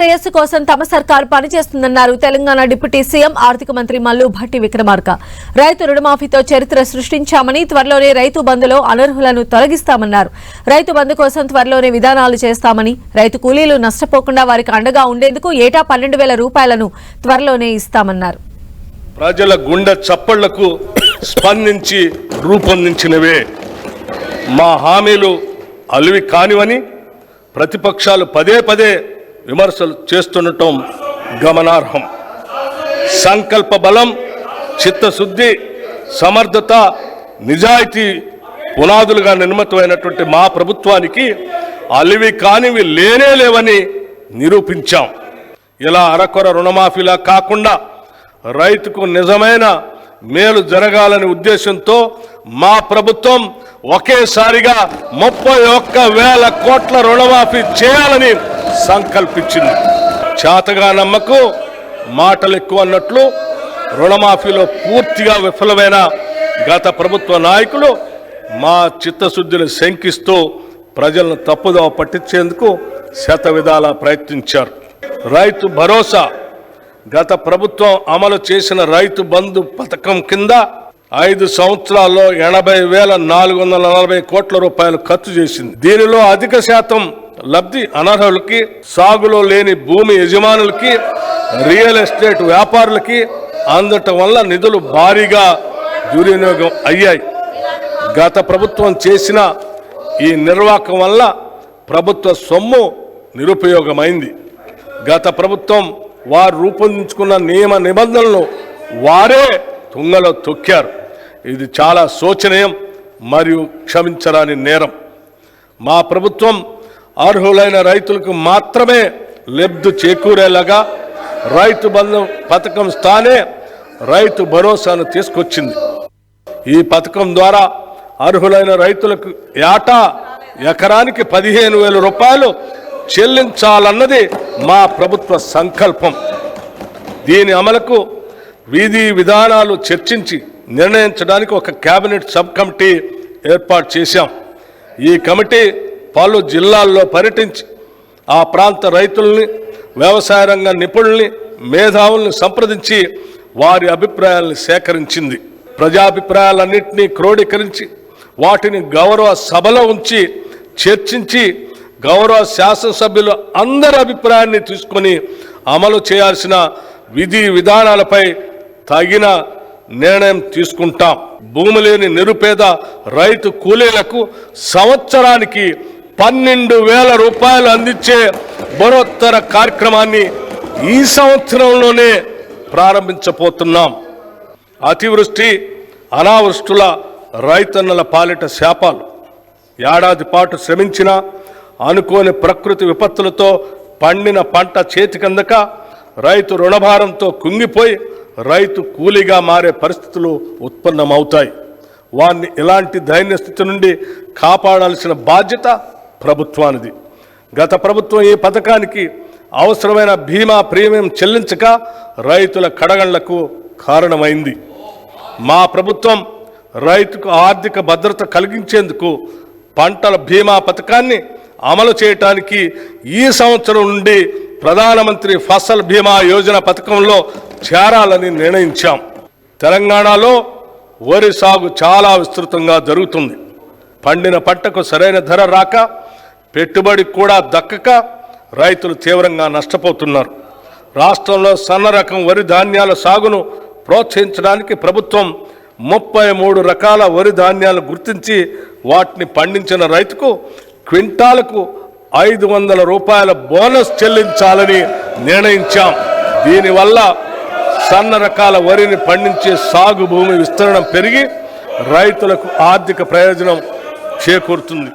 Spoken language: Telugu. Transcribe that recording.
శ్రేయస్సు కోసం తమ సర్కారు పనిచేస్తుందన్నారు తెలంగాణ డిప్యూటీ సీఎం ఆర్థిక మంత్రి మల్లు భట్టి విక్రమార్క. రైతు రుణమాఫీతో చరిత్ర సృష్టించామని త్వరలోనే రైతు బంధులో అనర్హులను తొలగిస్తామన్నారు. రైతు బంధు కోసం త్వరలోనే విధానాలు చేస్తామని రైతు కూలీలు నష్టపోకుండా వారికి అండగా ఉండేందుకు ఏటా పన్నెండు వేల రూపాయలను త్వరలోనే ఇస్తామన్నారు. ప్రజల గుండె చప్పళ్ళకు స్పందించి రూపొందించినవే. మా హామీలు అలివి కానివని ప్రతిపక్షాలు పదే పదే విమర్శలు చేస్తుండటం గమనార్హం. సంకల్ప బలం చిత్తశుద్ధి సమర్థత నిజాయితీ పునాదులుగా నిర్మితమైనటువంటి మా ప్రభుత్వానికి అలివి కానివి లేనే లేవని నిరూపించాం. ఇలా అరకొర రుణమాఫీలా కాకుండా రైతుకు నిజమైన మేలు జరగాలనే ఉద్దేశంతో మా ప్రభుత్వం ఒకేసారిగా ముప్పై ఒక్క వేల కోట్ల రుణమాఫీ చేయాలని సంకల్పించింది. చేతగా నమ్మకు మాటలు ఎక్కువ అన్నట్లు రుణమాఫీలో పూర్తిగా విఫలమైన గత ప్రభుత్వ నాయకులు మా చిత్తశుద్ధిని శంకిస్తూ ప్రజలను తప్పుదోవ పట్టించేందుకు శత విధాలా ప్రయత్నించారు. రైతు భరోసా గత ప్రభుత్వం అమలు చేసిన రైతు బంధు పథకం కింద ఐదు సంవత్సరాల్లో ఎనభై వేల నాలుగు వందల నలభై కోట్ల రూపాయలు ఖర్చు చేసింది. దీనిలో అధిక శాతం లబ్ధి అనర్హులకి సాగులో లేని భూమి యజమానులకి రియల్ ఎస్టేట్ వ్యాపారులకి అందటం వల్ల నిధులు భారీగా దుర్వినియోగం అయ్యాయి. గత ప్రభుత్వం చేసిన ఈ నిర్వాహకం వల్ల ప్రభుత్వ సొమ్ము నిరుపయోగమైంది. గత ప్రభుత్వం వారు రూపొందించుకున్న నియమ నిబంధనలు వారే తుంగలో తొక్కారు. ఇది చాలా శోచనీయం మరియు క్షమించరాని నేరం. మా ప్రభుత్వం అర్హులైన రైతులకు మాత్రమే లబ్ధి చేకూరేలాగా రైతు బంధం పథకం స్థానే రైతు భరోసాను తీసుకొచ్చింది. ఈ పథకం ద్వారా అర్హులైన రైతులకు ఏటా ఎకరానికి పదిహేను వేల రూపాయలు చెల్లించాలన్నది మా ప్రభుత్వ సంకల్పం. దీని అమలుకు వీధి విధానాలు చర్చించి నిర్ణయించడానికి ఒక కేబినెట్ సబ్ కమిటీ ఏర్పాటు చేశాం. ఈ కమిటీ పలు జిల్లాల్లో పర్యటించి ఆ ప్రాంత రైతుల్ని వ్యవసాయ రంగ నిపుణుల్ని మేధావుల్ని సంప్రదించి వారి అభిప్రాయాలను సేకరించింది. ప్రజాభిప్రాయాలన్నింటినీ క్రోడీకరించి వాటిని గౌరవ సభలో ఉంచి చర్చించి గౌరవ శాసనసభ్యులు అందరి అభిప్రాయాన్ని తీసుకొని అమలు చేయాల్సిన విధి విధానాలపై తగిన నిర్ణయం తీసుకుంటాం. భూమి లేని నిరుపేద రైతు కూలీలకు సంవత్సరానికి పన్నెండు వేల రూపాయలు అందించే బరోత్తర కార్యక్రమాన్ని ఈ సంవత్సరంలోనే ప్రారంభించబోతున్నాం. అతివృష్టి అనావృష్టుల రైతన్నల పాలిట శాపాలు. ఏడాది పాటు శ్రమించిన అనుకోని ప్రకృతి విపత్తులతో పండిన పంట చేతికందక రైతు రుణభారంతో కుంగిపోయి రైతు కూలీగా మారే పరిస్థితులు ఉత్పన్నమవుతాయి. వారిని ఇలాంటి దైన్య స్థితి నుండి కాపాడాల్సిన బాధ్యత ప్రభుత్వానిది. గత ప్రభుత్వం ఈ పథకానికి అవసరమైన బీమా ప్రీమియం చెల్లించక రైతుల కడగళ్ళకు కారణమైంది. మా ప్రభుత్వం రైతుకు ఆర్థిక భద్రత కలిగించేందుకు పంటల బీమా పథకాన్ని అమలు చేయటానికి ఈ సంవత్సరం నుండి ప్రధానమంత్రి ఫసల్ బీమా యోజన పథకంలో చేరాలని నిర్ణయించాం. తెలంగాణలో వరి సాగు చాలా విస్తృతంగా జరుగుతుంది. పండిన పంటకు సరైన ధర రాక పెట్టుబడి కూడా దక్కక రైతులు తీవ్రంగా నష్టపోతున్నారు. రాష్ట్రంలో సన్న రకం వరి ధాన్యాల సాగును ప్రోత్సహించడానికి ప్రభుత్వం ముప్పై మూడు రకాల వరి ధాన్యాలు గుర్తించి వాటిని పండించిన రైతుకు క్వింటాలకు ఐదు వందల రూపాయల బోనస్ చెల్లించాలని నిర్ణయించాం. దీనివల్ల సన్న రకాల వరిని పండించే సాగు భూమి విస్తరణ పెరిగి రైతులకు ఆర్థిక ప్రయోజనం చేకూరుతుంది.